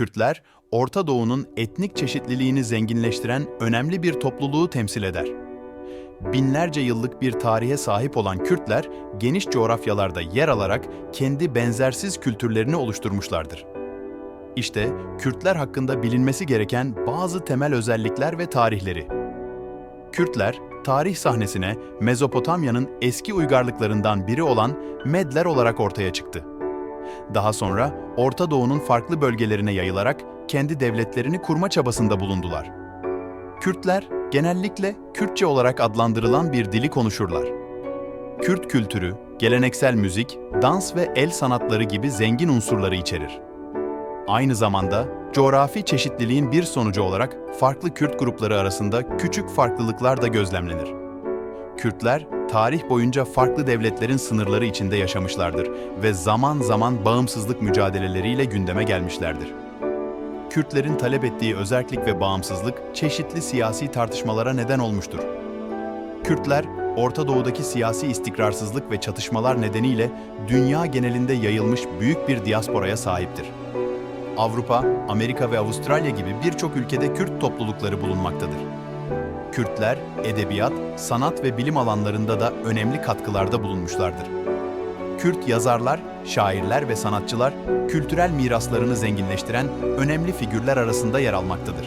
Kürtler, Orta Doğu'nun etnik çeşitliliğini zenginleştiren önemli bir topluluğu temsil eder. Binlerce yıllık bir tarihe sahip olan Kürtler, geniş coğrafyalarda yer alarak kendi benzersiz kültürlerini oluşturmuşlardır. İşte Kürtler hakkında bilinmesi gereken bazı temel özellikler ve tarihleri. Kürtler, tarih sahnesine Mezopotamya'nın eski uygarlıklarından biri olan Medler olarak ortaya çıktı. Daha sonra Orta Doğu'nun farklı bölgelerine yayılarak kendi devletlerini kurma çabasında bulundular. Kürtler genellikle Kürtçe olarak adlandırılan bir dili konuşurlar. Kürt kültürü, geleneksel müzik, dans ve el sanatları gibi zengin unsurları içerir. Aynı zamanda coğrafi çeşitliliğin bir sonucu olarak farklı Kürt grupları arasında küçük farklılıklar da gözlemlenir. Kürtler tarih boyunca farklı devletlerin sınırları içinde yaşamışlardır ve zaman zaman bağımsızlık mücadeleleriyle gündeme gelmişlerdir. Kürtlerin talep ettiği özerklik ve bağımsızlık çeşitli siyasi tartışmalara neden olmuştur. Kürtler, Orta Doğu'daki siyasi istikrarsızlık ve çatışmalar nedeniyle dünya genelinde yayılmış büyük bir diasporaya sahiptir. Avrupa, Amerika ve Avustralya gibi birçok ülkede Kürt toplulukları bulunmaktadır. Kürtler, edebiyat, sanat ve bilim alanlarında da önemli katkılarda bulunmuşlardır. Kürt yazarlar, şairler ve sanatçılar kültürel miraslarını zenginleştiren önemli figürler arasında yer almaktadır.